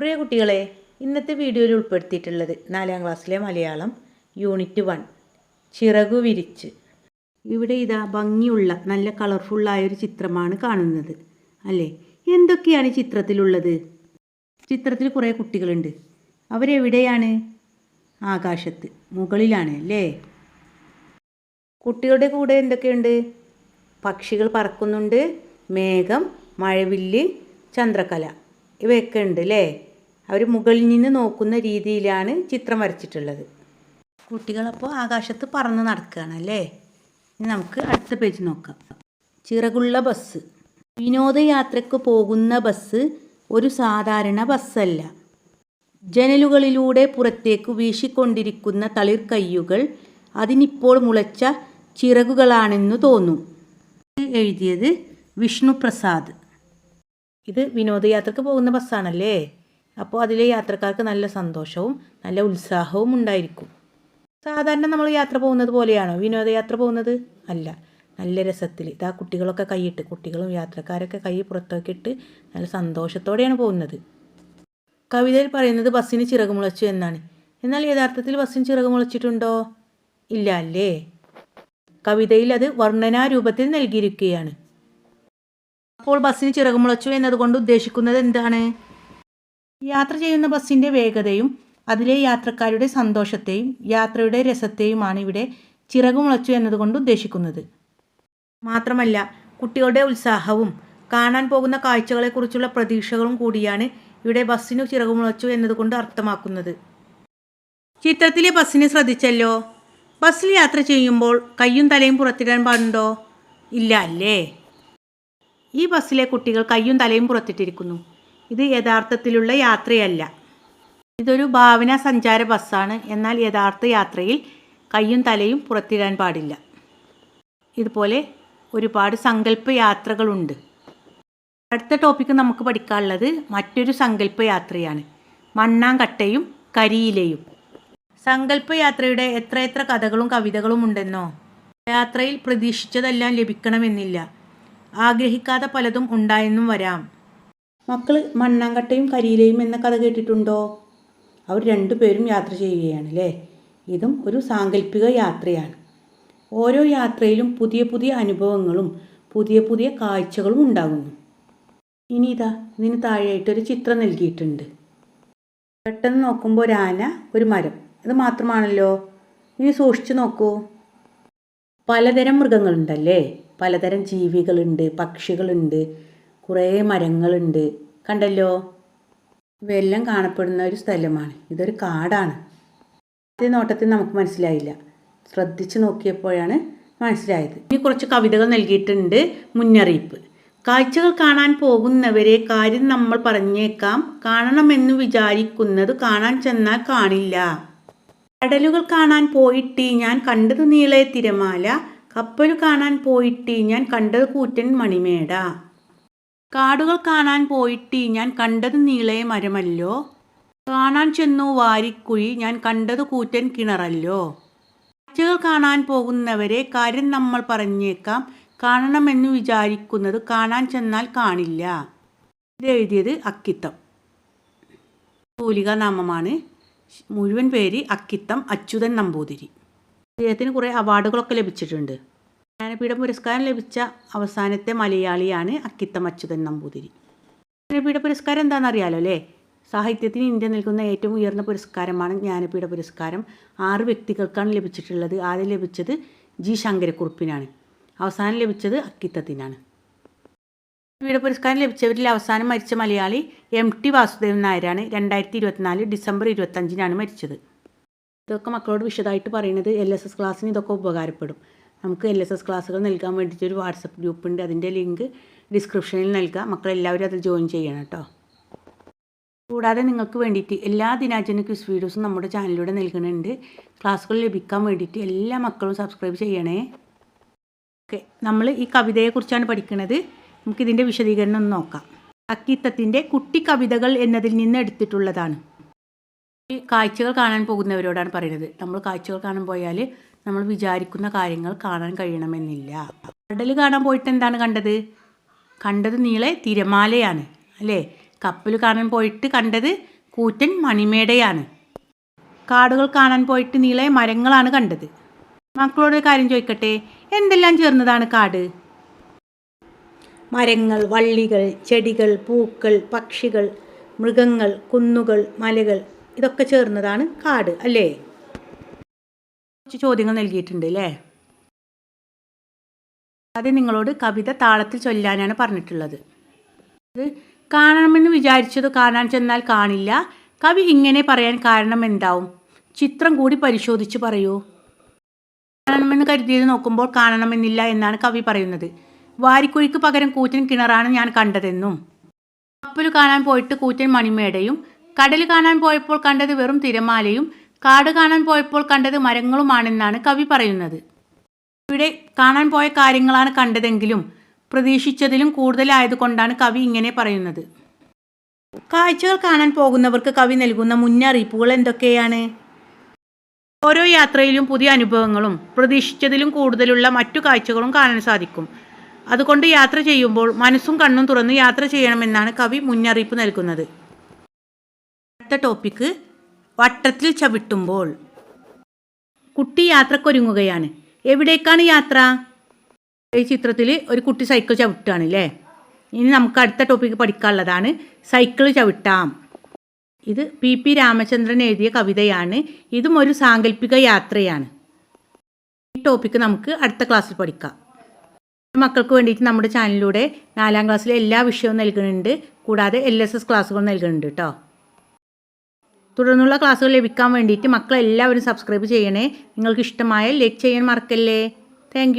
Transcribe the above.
പ്രിയ കുട്ടികളെ ഇന്നത്തെ വീഡിയോയിൽ ഉൾപ്പെടുത്തിയിട്ടുള്ളത് നാലാം ക്ലാസ്സിലെ മലയാളം യൂണിറ്റ് വൺ ചിറകു വിരിച്ച്. ഇവിടെ ഇതാ ഭംഗിയുള്ള നല്ല കളർഫുള്ളായ ഒരു ചിത്രമാണ് കാണുന്നത്. അല്ലേ? എന്തൊക്കെയാണ് ചിത്രത്തിലുള്ളത്? ചിത്രത്തിൽ കുറേ കുട്ടികളുണ്ട്. അവരെവിടെയാണ്? ആകാശത്ത് മുകളിലാണ് അല്ലേ? കുട്ടികളുടെ കൂടെ എന്തൊക്കെയുണ്ട്? പക്ഷികൾ പറക്കുന്നുണ്ട് മേഘം മഴവില്ല് ചന്ദ്രകല. ഇവയൊക്കെ ഉണ്ട് അല്ലേ? അവർ മുകളിൽ നിന്ന് നോക്കുന്ന രീതിയിലാണ് ചിത്രം വരച്ചിട്ടുള്ളത്. കുട്ടികളപ്പോൾ ആകാശത്ത് പറന്ന് നടക്കുകയാണ് അല്ലേ? ഇനി നമുക്ക് അടുത്ത പേജ് നോക്കാം. ചിറകുള്ള ബസ്. വിനോദയാത്രയ്ക്ക് പോകുന്ന ബസ് ഒരു സാധാരണ ബസ്സല്ല. ജനലുകളിലൂടെ പുറത്തേക്ക് വീശിക്കൊണ്ടിരിക്കുന്ന തളിർക്കയ്യുകൾ അതിനിപ്പോൾ മുളച്ച ചിറകുകളാണെന്നു തോന്നും. എഴുതിയത് വിഷ്ണു പ്രസാദ് ഇത് വിനോദയാത്രക്ക് പോകുന്ന ബസ്സാണല്ലേ? അപ്പോൾ അതിലെ യാത്രക്കാർക്ക് നല്ല സന്തോഷവും നല്ല ഉത്സാഹവും ഉണ്ടായിരിക്കും. സാധാരണ നമ്മൾ യാത്ര പോകുന്നത് പോലെയാണോ? വിനോദയാത്ര പോകുന്നത്? അല്ല. നല്ല രസത്തിൽ ഇതാ കുട്ടികളൊക്കെ കൈയിട്ട് കുട്ടികളും യാത്രക്കാരൊക്കെ കൈ പുറത്തേക്കിട്ട് നല്ല സന്തോഷത്തോടെയാണ് പോകുന്നത്. കവിതയിൽ പറയുന്നത് ബസ്സിന് ചിറക് മുളച്ചു എന്നാണ്. എന്നാൽ യഥാർത്ഥത്തിൽ ബസ്സിന് ചിറക് മുളച്ചിട്ടുണ്ടോ? ഇല്ല അല്ലേ? കവിതയിൽ അത് വർണനാരൂപത്തിൽ നൽകിയിരിക്കുകയാണ്. അപ്പോൾ ബസ്സിന് ചിറക് മുളച്ചു എന്നതുകൊണ്ട് ഉദ്ദേശിക്കുന്നത് എന്താണ്? യാത്ര ചെയ്യുന്ന ബസ്സിന്റെ വേഗതയും അതിലെ യാത്രക്കാരുടെ സന്തോഷത്തെയും യാത്രയുടെ രസത്തെയുമാണ് ഇവിടെ ചിറകുമുളച്ചു എന്നതുകൊണ്ട് ഉദ്ദേശിക്കുന്നത്. മാത്രമല്ല കുട്ടികളുടെ ഉത്സാഹവും കാണാൻ പോകുന്ന കാഴ്ചകളെക്കുറിച്ചുള്ള പ്രതീക്ഷകളും കൂടിയാണ് ഇവിടെ ബസ്സിനു ചിറകുമുളച്ചു എന്നതുകൊണ്ട് അർത്ഥമാക്കുന്നത്. ചിത്രത്തിലെ ബസ്സിനെ ശ്രദ്ധിച്ചല്ലോ? ബസ്സിൽ യാത്ര ചെയ്യുമ്പോൾ കയ്യും തലയും പുറത്തിടാൻ പാടുണ്ടോ? ഇല്ല അല്ലേ? ഈ ബസ്സിലെ കുട്ടികൾ കയ്യും തലയും പുറത്തിട്ടിരിക്കുന്നു. ഇത് യഥാർത്ഥത്തിലുള്ള യാത്രയല്ല. ഇതൊരു ഭാവന സഞ്ചാര ബസ്സാണ്. എന്നാൽ യഥാർത്ഥ യാത്രയിൽ കയ്യും തലയും പുറത്തിടാൻ പാടില്ല. ഇതുപോലെ ഒരുപാട് സങ്കല്പ യാത്രകളുണ്ട്. അടുത്ത ടോപ്പിക്ക് നമുക്ക് പഠിക്കാനുള്ളത് മറ്റൊരു സങ്കല്പ യാത്രയാണ്. മണ്ണാങ്കട്ടയും കരിയിലയും. സങ്കല്പ യാത്രയുടെ എത്രയെത്ര കഥകളും കവിതകളും ഉണ്ടെന്നോ? യാത്രയിൽ പ്രതീക്ഷിച്ചതെല്ലാം ലഭിക്കണമെന്നില്ല. ആഗ്രഹിക്കാതെ പലതും ഉണ്ടായെന്നും വരാം. മക്കൾ മണ്ണാങ്കട്ടയും കരിയിലയും എന്ന കഥ കേട്ടിട്ടുണ്ടോ? അവർ രണ്ടുപേരും യാത്ര ചെയ്യുകയാണ് അല്ലേ ഇതും ഒരു സാങ്കല്പിക യാത്രയാണ്. ഓരോ യാത്രയിലും പുതിയ പുതിയ അനുഭവങ്ങളും പുതിയ പുതിയ കാഴ്ചകളും ഉണ്ടാകുന്നു. ഇനി ഇതാ ഇതിന് താഴെയായിട്ടൊരു ചിത്രം നൽകിയിട്ടുണ്ട്. പെട്ടെന്ന് നോക്കുമ്പോൾ ഒരു ആന ഒരു മരം. ഇത് മാത്രമാണല്ലോ. ഇനി സൂക്ഷിച്ചു നോക്കൂ. പലതരം മൃഗങ്ങളുണ്ടല്ലേ? പലതരം ജീവികളുണ്ട് പക്ഷികളുണ്ട്. കുറേ മരങ്ങളുണ്ട്. കണ്ടല്ലോ? ഇവയെല്ലാം കാണപ്പെടുന്ന ഒരു സ്ഥലമാണ്. ഇതൊരു കാടാണ്. ആദ്യ നോട്ടത്തിൽ നമുക്ക് മനസ്സിലായില്ല. ശ്രദ്ധിച്ച് നോക്കിയപ്പോഴാണ് മനസ്സിലായത്. ഇനി കുറച്ച് കവിതകൾ നൽകിയിട്ടുണ്ട് മുന്നറിയിപ്പ്. കാഴ്ചകൾ കാണാൻ പോകുന്നവരെ കാര്യം നമ്മൾ പറഞ്ഞേക്കാം. കാണണമെന്ന് വിചാരിക്കുന്നത് കാണാൻ ചെന്നാൽ കാണില്ല. കടലുകൾ കാണാൻ പോയിട്ട് ഞാൻ കണ്ടത് നീളെ തിരമാല. കപ്പൽ കാണാൻ പോയിട്ട് ഞാൻ കണ്ടത് കൂറ്റൻ മണിമേട. കാടുകൾ കാണാൻ പോയിട്ട് ഞാൻ കണ്ടത് നീളയ മരമല്ലോ. കാണാൻ ചെന്നു വാരിക്കുഴി ഞാൻ കണ്ടത് കൂറ്റൻ കിണറല്ലോ. കാഴ്ചകൾ കാണാൻ പോകുന്നവരെ കാര്യം നമ്മൾ പറഞ്ഞേക്കാം. കാണണമെന്ന് വിചാരിക്കുന്നത് കാണാൻ ചെന്നാൽ കാണില്ല. ഇതെഴുതിയത് അക്കിത്തം. തൂലിക നാമമാണ് മുഴുവൻ പേര് അക്കിത്തം അച്യുതൻ നമ്പൂതിരി. അദ്ദേഹത്തിന് കുറേ അവാർഡുകളൊക്കെ ലഭിച്ചിട്ടുണ്ട്. ജ്ഞാനപീഠ പുരസ്കാരം ലഭിച്ച അവസാനത്തെ മലയാളിയാണ് അക്കിത്തം അച്യുതൻ നമ്പൂതിരി. ജ്ഞാനപീഠ പുരസ്കാരം എന്താണെന്നറിയാലോ അല്ലേ? സാഹിത്യത്തിന് ഇന്ത്യ നൽകുന്ന ഏറ്റവും ഉയർന്ന പുരസ്കാരമാണ് ജ്ഞാനപീഠ പുരസ്കാരം. ആറ് വ്യക്തികൾക്കാണ് ലഭിച്ചിട്ടുള്ളത്. ആദ്യം ലഭിച്ചത് ജി ശങ്കരക്കുറുപ്പിനാണ്. അവസാനം ലഭിച്ചത് അക്കിത്തത്തിനാണ്. ജ്ഞാനപീഠ പുരസ്കാരം ലഭിച്ചവരിൽ അവസാനം മരിച്ച മലയാളി എം ടി വാസുദേവൻ നായരാണ് രണ്ടായിരത്തി ഇരുപത്തിനാല് ഡിസംബർ ഇരുപത്തഞ്ചിനാണ് മരിച്ചത്. ഇതൊക്കെ മക്കളോട് വിശദമായിട്ട് പറയുന്നത് എൽ എസ് എസ് ക്ലാസ്സിന് ഇതൊക്കെ ഉപകാരപ്പെടും. നമുക്ക് എൽ എസ് എസ് ക്ലാസ്സുകൾ നൽകാൻ വേണ്ടിയിട്ട് ഒരു വാട്സപ്പ് ഗ്രൂപ്പ് ഉണ്ട്. അതിന്റെ ലിങ്ക് ഡിസ്ക്രിപ്ഷനിൽ നൽകാം. മക്കളെല്ലാവരും അതിൽ ജോയിൻ ചെയ്യണം കേട്ടോ കൂടാതെ നിങ്ങൾക്ക് വേണ്ടിയിട്ട് എല്ലാ ദിനാചരണ ക്വിസ് വീഡിയോസും നമ്മുടെ ചാനലിലൂടെ നൽകുന്നുണ്ട്. ക്ലാസ്സുകൾ ലഭിക്കാൻ വേണ്ടിയിട്ട് എല്ലാ മക്കളും സബ്സ്ക്രൈബ് ചെയ്യണേ. ഓക്കെ. നമ്മൾ ഈ കവിതയെക്കുറിച്ചാണ് പഠിക്കുന്നത് നമുക്കിതിന്റെ വിശദീകരണം ഒന്ന് നോക്കാം. അക്കിത്തത്തിന്റെ കുട്ടി കവിതകൾ എന്നതിൽ നിന്ന് എടുത്തിട്ടുള്ളതാണ്. കാഴ്ചകൾ കാണാൻ പോകുന്നവരോടാണ് പറയുന്നത്. നമ്മൾ കാഴ്ചകൾ കാണാൻ പോയാൽ നമ്മൾ വിചാരിക്കുന്ന കാര്യങ്ങൾ കാണാൻ കഴിയണമെന്നില്ല. കടൽ കാണാൻ പോയിട്ട് എന്താണ് കണ്ടത്? കണ്ടത് നീളെ തിരമാലയാണ് അല്ലേ? കപ്പൽ കാണാൻ പോയിട്ട് കണ്ടത് കൂറ്റൻ മണിമേടയാണ്. കാടുകൾ കാണാൻ പോയിട്ട് നീളെ മരങ്ങളാണ് കണ്ടത്. മക്കളോട് കാര്യം ചോദിക്കട്ടെ? എന്തെല്ലാം ചേർന്നതാണ് കാട്? മരങ്ങൾ വള്ളികൾ ചെടികൾ പൂക്കൾ പക്ഷികൾ മൃഗങ്ങൾ കുന്നുകൾ മലകൾ ഇതൊക്കെ ചേർന്നതാണ് കാട് അല്ലേ? കുറച്ച് ചോദ്യങ്ങൾ നൽകിയിട്ടുണ്ട് അല്ലേ അത് നിങ്ങളോട് കവിത താളത്തിൽ ചൊല്ലാനാണ് പറഞ്ഞിട്ടുള്ളത്. അത് കാണണമെന്ന് വിചാരിച്ചത് കാണാൻ ചെന്നാൽ കാണില്ല. കവി ഇങ്ങനെ പറയാൻ കാരണം എന്താവും? ചിത്രം കൂടി പരിശോധിച്ച് പറയൂ. കാണണമെന്ന് കരുതിയത് നോക്കുമ്പോൾ കാണണമെന്നില്ല എന്നാണ് കവി പറയുന്നത്. വാരിക്കുഴിക്ക് പകരം കൂറ്റൻ കിണറാണ് ഞാൻ കണ്ടതെന്നും. കപ്പൽ കാണാൻ പോയിട്ട് കൂറ്റൻ മണിമേടയും കടൽ കാണാൻ പോയപ്പോൾ കണ്ടത് വെറും തിരമാലയും കാട് കാണാൻ പോയപ്പോൾ കണ്ടത് മരങ്ങളുമാണെന്നാണ് കവി പറയുന്നത്. ഇവിടെ കാണാൻ പോയ കാര്യങ്ങളാണ് കണ്ടതെങ്കിലും പ്രതീക്ഷിച്ചതിലും കൂടുതലായതുകൊണ്ടാണ് കവി ഇങ്ങനെ പറയുന്നത്. കാഴ്ചകൾ കാണാൻ പോകുന്നവർക്ക് കവി നൽകുന്ന മുന്നറിയിപ്പുകൾ എന്തൊക്കെയാണ്? ഓരോ യാത്രയിലും പുതിയ അനുഭവങ്ങളും പ്രതീക്ഷിച്ചതിലും കൂടുതലുള്ള മറ്റു കാഴ്ചകളും കാണാൻ സാധിക്കും. അതുകൊണ്ട് യാത്ര ചെയ്യുമ്പോൾ മനസ്സും കണ്ണും തുറന്ന് യാത്ര ചെയ്യണമെന്നാണ് കവി മുന്നറിയിപ്പ് നൽകുന്നത്. അടുത്ത ടോപ്പിക്ക് വട്ടത്തിൽ ചവിട്ടുമ്പോൾ. കുട്ടി യാത്രക്കൊരുങ്ങുകയാണ്. എവിടേക്കാണ് യാത്ര? ഈ ചിത്രത്തിൽ ഒരു കുട്ടി സൈക്കിൾ ചവിട്ടുകയാണ് അല്ലേ ഇനി നമുക്ക് അടുത്ത ടോപ്പിക്ക് പഠിക്കാനുള്ളതാണ്. സൈക്കിൾ ചവിട്ടാം. ഇത് പി പി രാമചന്ദ്രൻ എഴുതിയ കവിതയാണ്. ഇതും ഒരു സാങ്കല്പിക യാത്രയാണ്. ഈ ടോപ്പിക്ക് നമുക്ക് അടുത്ത ക്ലാസ്സിൽ പഠിക്കാം. മക്കൾക്ക് വേണ്ടിയിട്ട് നമ്മുടെ ചാനലിലൂടെ നാലാം ക്ലാസ്സിലെ എല്ലാ വിഷയവും നൽകുന്നുണ്ട്. കൂടാതെ എൽ എസ് എസ് ക്ലാസ്സുകൾ നൽകുന്നുണ്ട് കേട്ടോ തുടർന്നുള്ള ക്ലാസ്സുകൾ ലഭിക്കാൻ വേണ്ടിയിട്ട് മക്കളെല്ലാവരും സബ്സ്ക്രൈബ് ചെയ്യണേ. നിങ്ങൾക്ക് ഇഷ്ടമായ ലൈക്ക് ചെയ്യാൻ മറക്കല്ലേ. താങ്ക്